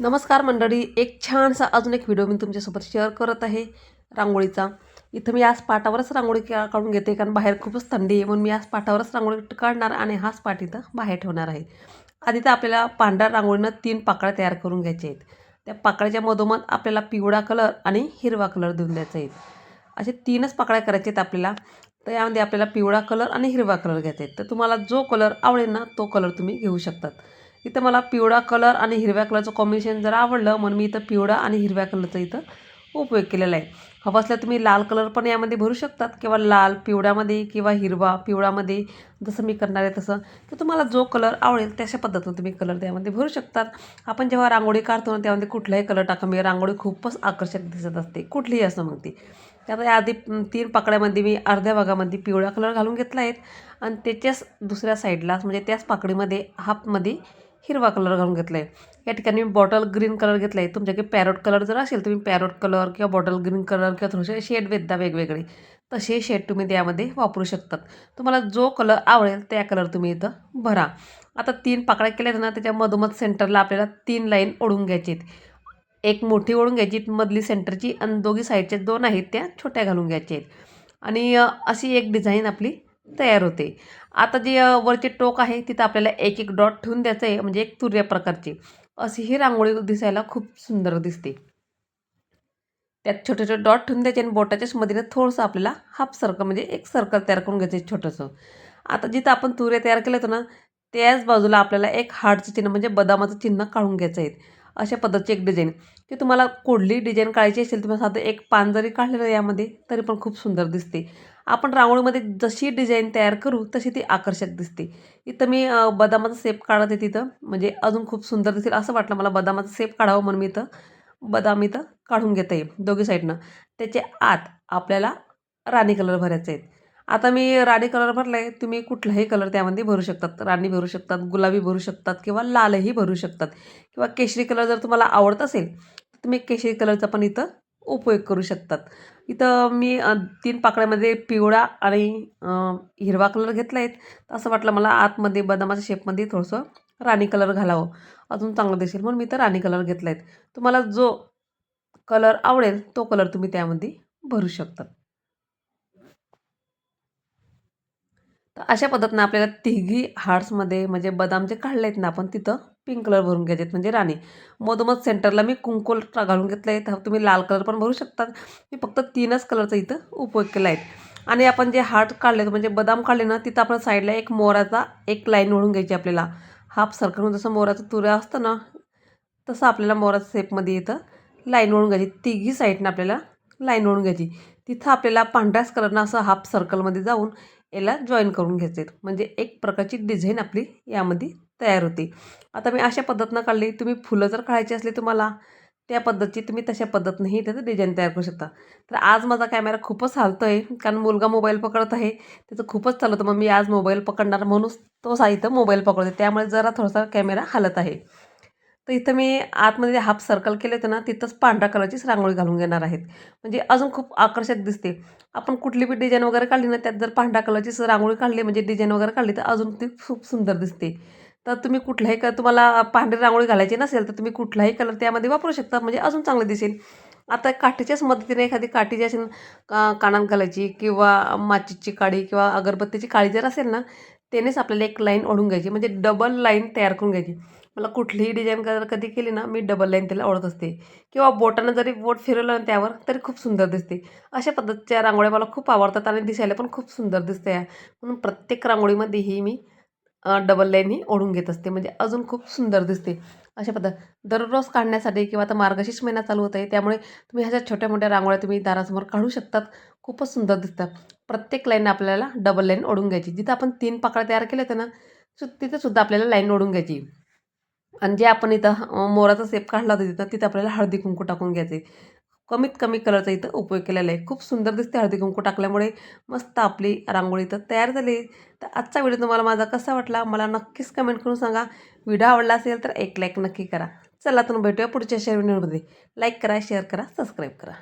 नमस्कार मंडळी एक छानसा अजून एक व्हिडिओ मी तुमच्यासोबत शेअर करत आहे रांगोळीचा. इथं मी आज पाटावरच रांगोळी का काढून घेते कारण बाहेर खूपच थंडी आहे म्हणून मी आज पाटावरच रांगोळी काढणार आणि हाच पाट इथं बाहेर ठेवणार आहे. आधी तर आपल्याला पांढऱ्या रांगोळीनं तीन पाकळ्या तयार करून घ्यायच्या आहेत. त्या पाकळ्याच्या मधोमध आपल्याला पिवळा कलर आणि हिरवा कलर देऊन द्यायचा आहे. असे तीनच पाकळ्या करायच्या आहेत आपल्याला. तर यामध्ये आपल्याला पिवळा कलर आणि हिरवा कलर घ्यायचा आहे. तर तुम्हाला जो कलर आवडेल ना तो कलर तुम्ही घेऊ शकतात. इथं मला पिवळा कलर आणि हिरव्या कलरचं कॉम्बिनेशन जर आवडलं म्हणून मी इथं पिवळा आणि हिरव्या कलरचा इथं उपयोग केलेला आहे. हवं असल्या तुम्ही लाल कलर पण यामध्ये भरू शकतात किंवा लाल पिवळ्यामध्ये किंवा हिरवा पिवळामध्ये जसं मी करणार आहे तसं. तर तुम्हाला जो कलर आवडेल तशा पद्धतीनं तुम्ही कलर त्यामध्ये भरू शकतात. आपण जेव्हा रांगोळी काढतो ना त्यामध्ये कुठलाही कलर टाका मी रांगोळी खूपच आकर्षक दिसत असते कुठलीही असं मग ती. त्यात आधी तीन पाकळ्यामध्ये मी अर्ध्या भागामध्ये पिवळा कलर घालून घेतला आहे. आणि त्याच्याच दुसऱ्या साईडला म्हणजे त्याच पाकळीमध्ये हाफमध्ये हिरवा कलर घालून घेतला आहे या ठिकाणी मी बॉटल ग्रीन कलर घेतला आहे तुमच्याकडे पॅरोट कलर जर असेल तुम्ही पॅरोट कलर किंवा बॉटल ग्रीन कलर किंवा थोडेसे शेड वेद्दा वेगवेगळे तसे शेड तुम्ही त्यामध्ये वापरू शकतात. तुम्हाला जो कलर आवडेल त्या कलर तुम्ही इथं भरा. आता तीन पाकळ्या केल्या ना त्याच्या मधोमध सेंटरला आपल्याला तीन लाईन ओढून घ्यायची आहेत. एक मोठी ओढून घ्यायची मधली सेंटरची आणि दोघी साईडच्या दोन आहेत त्या छोट्या घालून घ्यायच्या आहेत. आणि अशी एक डिझाईन आपली तयार होते. आता जे वरचे टोक आहे तिथं आपल्याला एक एक डॉट ठेवून द्यायचं आहे म्हणजे एक तुर्या प्रकारची. अशी ही रांगोळी दिसायला खूप सुंदर दिसते. त्यात छोटे छोटे डॉट ठेवून द्यायचे आणि बोटाच्याच मधीनं थोडंसं आपल्याला हाफ सर्कल म्हणजे एक सर्कल तयार करून घ्यायचं आहे छोटंसं. आता जिथं आपण तुरे तयार केलं होतं ना त्याच बाजूला आपल्याला एक हार्टचं चिन्ह म्हणजे बदामाचं चिन्ह काढून घ्यायचं आहे. अशा पद्धतीची एक डिझाईन. की तुम्हाला कुठली डिझाईन काढायची असेल तुम्ही साधं एक पान जरी काढलेलं यामध्ये तरी पण खूप सुंदर दिसते. आपण रांगोळीमध्ये जशी डिझाईन तयार करू तशी ती आकर्षक दिसते. इथं मी बदामाचा सेप काढत आहे तिथं. म्हणजे अजून खूप सुंदर दिसेल असं वाटलं मला बदामाचा सेप काढावं म्हणून मी इथं बदाम इथं काढून घेता येईल दोघी साईडनं. त्याचे आत आपल्याला राणी कलर भरायचे आहेत. आता मी राणी कलर भरला आहे तुम्ही कुठलाही कलर त्यामध्ये भरू शकतात. राणी भरू शकतात गुलाबी भरू शकतात किंवा लालही भरू शकतात. किंवा केशरी कलर जर तुम्हाला आवडत असेल तुम्ही केशरी कलरचा पण इथं उपयोग करू शकतात. इथं मी तीन पाकळ्यामध्ये पिवळा आणि हिरवा कलर घेतला आहे असं वाटलं मला आतमध्ये बदामाच्या शेपमध्ये थोडंसं राणी कलर घालावं. अजून चांगलं दिसेल म्हणून मी तर राणी कलर घेतला आहे तुम्हाला जो कलर आवडेल तो कलर तुम्ही त्यामध्ये भरू शकतात. तर अशा पद्धतीनं आपल्याला तिघी हार्ट्समध्ये म्हणजे बदाम जे काढले आहेत ना आपण तिथं पिंक कलर भरून घ्यायचे आहेत म्हणजे राणी. मधोमध सेंटरला मी कुंकुल घालून घेतलं आहे तुम्ही लाल कलर पण भरू शकतात मी फक्त तीनच कलरचा इथं उपयोग केला आहे. आणि आपण जे हार्ट काढले म्हणजे बदाम काढले ना तिथं आपण साईडला एक मोराचा एक लाईन ओढून घ्यायची आपल्याला. हाफ सर्कलमध्ये जसं मोराचं तुऱ्या असतं ना तसं आपल्याला मोराच्या सेपमध्ये इथं लाईन ओढून घ्यायची. तिघी साईडनं आपल्याला लाईन ओढून घ्यायची. तिथं आपल्याला पांढऱ्याच कलरनं असं हाफ सर्कलमध्ये जाऊन याला जॉईन करून घ्यायचे. म्हणजे एक प्रकारची डिझाईन आपली यामध्ये तयार होते. आता मी अशा पद्धतीनं काढली. तुम्ही फुलं जर काढायची असली तुम्हाला त्या पद्धतीची तुम्ही तशा पद्धतीनेही त्याचं डिझाईन तयार करू शकता. तर आज माझा कॅमेरा खूपच हालतो आहे कारण मुलगा मोबाईल पकडत आहे. त्याचं खूपच चालतं मग मी आज मोबाईल पकडणार म्हणून तो साहित्य मोबाईल पकडते त्यामुळे जरा थोडासा कॅमेरा हालत आहे. तर इथं मी आतमध्ये हाफ सर्कल केले होते ना तिथंच पांढऱ्या कलरचीच रांगोळी घालून घेणार आहेत. म्हणजे अजून खूप आकर्षक दिसते. आपण कुठली बी डिझाईन वगैरे काढली ना त्यात जर पांढऱ्या कलरचीच रांगोळी काढली म्हणजे डिझाईन वगैरे काढली तर अजून ती खूप सुंदर दिसते. तर तुम्ही कुठलाही क तुम्हाला पांढरी रांगोळी घालायची नसेल तर तुम्ही कुठलाही कलर त्यामध्ये वापरू शकता म्हणजे अजून चांगलं दिसेल. आता काठीच्याच मदतीने एखादी काठी जी असेल का कानात घालायची किंवा माचीची काळी किंवा अगरबत्तीची काळी जर असेल ना त्यानेच आपल्याला एक लाईन ओढून घ्यायची म्हणजे डबल लाईन तयार करून घ्यायची. मला कुठलीही डिझाईन जर कधी केली ना मी डबल लाईन त्याला ओढत असते. किंवा बोटानं जरी बोट फिरवलं ना त्यावर तरी खूप सुंदर दिसते. अशा पद्धतीच्या रांगोळ्या मला खूप आवडतात आणि दिसायला पण खूप सुंदर दिसते. म्हणून प्रत्येक रांगोळीमध्येही मी डबल लाईनही ओढून घेत असते. म्हणजे अजून खूप सुंदर दिसते. अशा पद्धत दररोज काढण्यासाठी किंवा आता मार्गशीर्ष महिना चालू होत आहे त्यामुळे तुम्ही ह्याच्या छोट्या मोठ्या रांगोळ्या तुम्ही दारासमोर काढू शकतात खूपच सुंदर दिसतात. प्रत्येक लाईन आपल्याला डबल लाईन ओढून घ्यायची. जिथं आपण तीन पाकळ्या तयार केल्या होत्या ना तिथे सुद्धा आपल्याला लाईन ओढून घ्यायची. आणि जे आपण इथं मोराचा सेप काढला होता तिथं तिथं आपल्याला हळदी कुंकू टाकून घ्यायचे. कमीत कमी कलरचा इथं उपयोग केलेला आहे. खूप सुंदर दिसते हळदी कुंकू टाकल्यामुळे. मस्त आपली रांगोळी इथं तयार झाली. तर आजचा व्हिडिओ तुम्हाला माझा कसा वाटला मला नक्कीच कमेंट करून सांगा. व्हिडिओ आवडला असेल तर एक लाईक नक्की करा. चला तर भेटूया पुढच्या शेअर व्हिडिओमध्ये लाईक करा शेअर करा सबस्क्राईब करा.